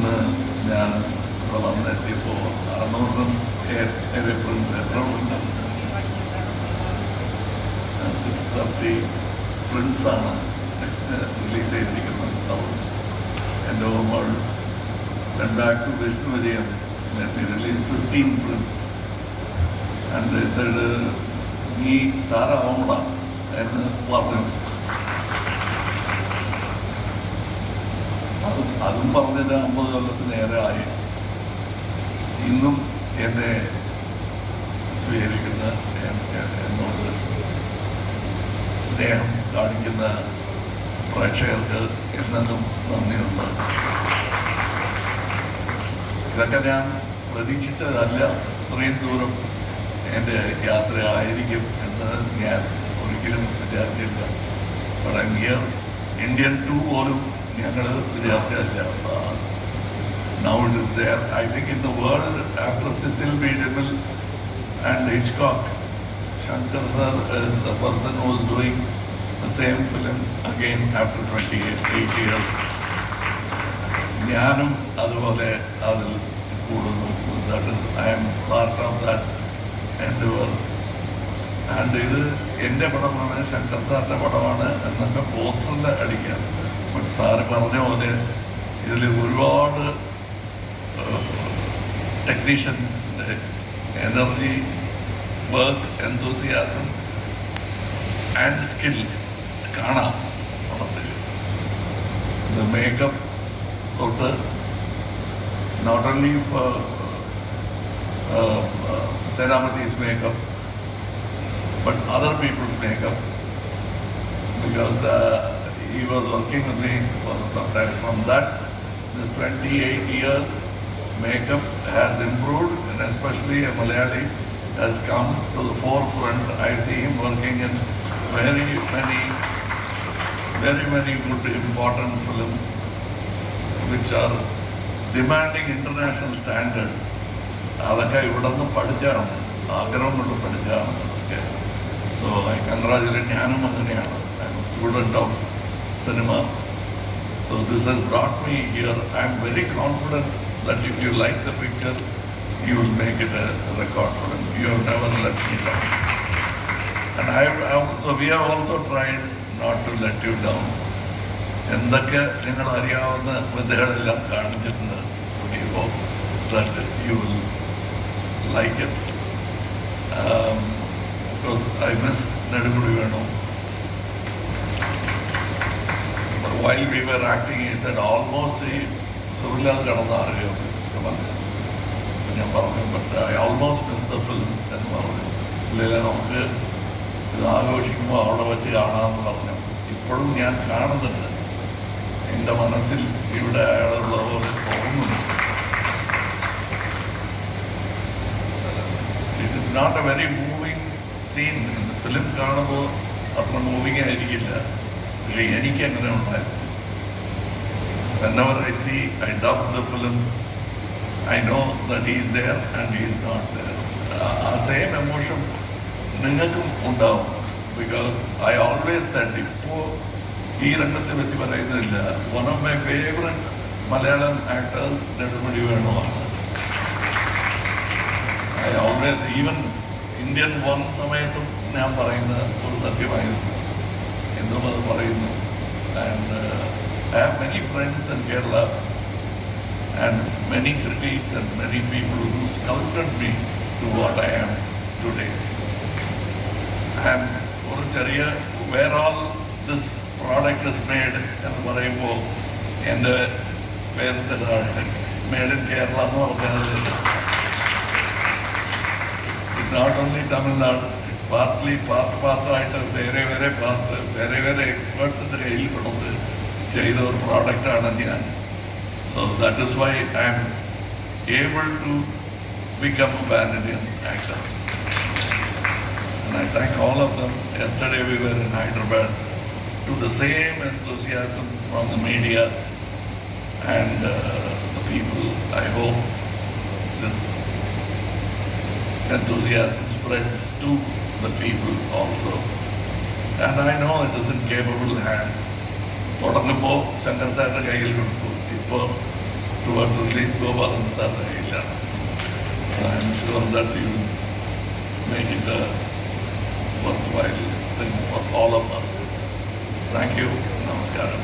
ഇന്ന് ഞാൻ ഇവിടെ വന്നെത്തിയപ്പോൾ അറുന്നൂറിനും ഏറെ പ്രിന്റ് എത്ര പ്രിന്റ് സിക്സ് തേർട്ടി പ്രിൻസാണ് റിലീസ് ചെയ്തിരിക്കുന്നത്. അത് എന്റെ ഓർമ്മകൾ then Vishnu to release fifteen prints and side 15 prints. And they നീ സ്റ്റാർ ആവുമ്പോഴാണ് എന്ന് പറഞ്ഞു അതും പറഞ്ഞിട്ട് അമ്പത് കൊല്ലത്തിനേറെ ആയി. ഇന്നും എന്നെ സ്വീകരിക്കുന്ന എന്നോട് സ്നേഹം കാണിക്കുന്ന പ്രേക്ഷകർക്ക് എന്നെന്നും നന്ദിയുണ്ട്. ഇതൊക്കെ ഞാൻ പ്രതീക്ഷിച്ചതല്ല ഇത്രയും ദൂരം എന്റെ യാത്ര ആയിരിക്കും എന്ന് ഞാൻ ഒരിക്കലും വിചാരിച്ചില്ല ഇന്ത്യൻ ടു പോലും ഞങ്ങൾ വിചാരിച്ചതല്ല now it is I think in the world after Cecil B and and Hitchcock Shankar sir is the person who is doing the same film again after 28 years. ഞാനും അതുപോലെ അതിൽ കൂടുന്നു. That is I am part of that എന്റെ and ഇത് എന്റെ പടമാണ് ശങ്കർ സാറിന്റെ പടമാണ് എന്നൊക്കെ പോസ്റ്ററിൽ അടിക്കാം. ബട്ട് സാറ് പറഞ്ഞ പോലെ ഇതിൽ ഒരുപാട് ടെക്നീഷ്യന്റെ energy work enthusiasm and skill കാണാം പടത്തിൽ the makeup തൊട്ട് uh, uh, Senapati's makeup but other people's makeup because uh, he was working with me for some time. From that, this 28 years, makeup has improved and especially a Malayali has come to the forefront. I see him working in very many very, very good, important films which are demanding international standards. അതൊക്കെ ഇവിടെ നിന്ന് പഠിച്ചാണ് ആഗ്രഹം കൊണ്ട് പഠിച്ചാണ് അതൊക്കെ so I congratulate ഞാനും അങ്ങനെയാണ് I M student of so this has brought me here I am very confident that if you like the picture you will make it a record film you have never let me down And I have also, we have also tried not to let you down. എന്തൊക്കെ നിങ്ങൾ അറിയാവുന്ന വിദ്യകളെല്ലാം കാണിച്ചിട്ടുണ്ട് We hope that you will like it. Um, of course, I miss V Venu. Acting while we almost ഈ സുഖമില്ലാതെ കിടന്ന അറിയാം ഞാൻ പറഞ്ഞു but I almost miss the film എന്ന് പറഞ്ഞു. ഇല്ല നമുക്ക് ഇത് ആഘോഷിക്കുമ്പോൾ അവിടെ വെച്ച് കാണാമെന്ന് പറഞ്ഞു. ഇപ്പോഴും ഞാൻ കാണുന്നുണ്ട്. എന്റെ മനസ്സിൽ ഇവിടെ അയാളുള്ളവർ തോന്നുന്നുണ്ട് it is not a very moving scene film കാണുമ്പോൾ അത്ര മൂവിങ് ആയിരിക്കില്ല. പക്ഷെ എനിക്ക് അങ്ങനെ ഉണ്ടായിരുന്നു. Whenever I see, I dub the film, I know that he is there and he is. ആ സെയിം എമോഷൻ നിങ്ങൾക്കും ഉണ്ടാവും. ബിക്കോസ് ഐ ഓൾവേസ് സെഡ് ഇപ്പോൾ ഈ രംഗത്തെ വെച്ച് പറയുന്നില്ല. One of my favourite Malayalam actors Nedumudi വേണുവാണ് I always even Indian one സമയത്തും ഞാൻ പറയുന്ന ഒരു സത്യമായിരുന്നു. And I have many friends in Kerala and many critics and many people who sculpted me to what I am today. I am ഒരു ചെറിയ where all this product is made എന്ന് പറയുമ്പോൾ എൻ്റെ പേരിൻ്റെ താഴെ മെയ്ഡ് ഇൻ കേരള എന്ന് പറഞ്ഞാൽ not only Tamil Nadu partly part പാർട്ടായിട്ട് വേറെ വേറെ പാർട്ട് വേറെ വേറെ എക്സ്പേർട്സിൻ്റെ കയ്യിൽ കൊടുത്ത് ചെയ്ത ഒരു പ്രോഡക്റ്റാണ് ഞാൻ so that is why I am able to become a pan Indian actor And I thank all of them. Yesterday we were in Hyderabad to the same enthusiasm from the media and uh, the people. I hope this enthusiasm spreads to the people also. And I know it is in capable hands. തുടങ്ങുമ്പോൾ ശങ്കർ സാറിന്റെ കയ്യിൽ കൊടുത്തു ഇപ്പോൾ towards release Gopalan സാറിന്റെ കയ്യിലാണ് So I'm sure that you make it a worthwhile thing for all of us. Thank you. Namaskaram.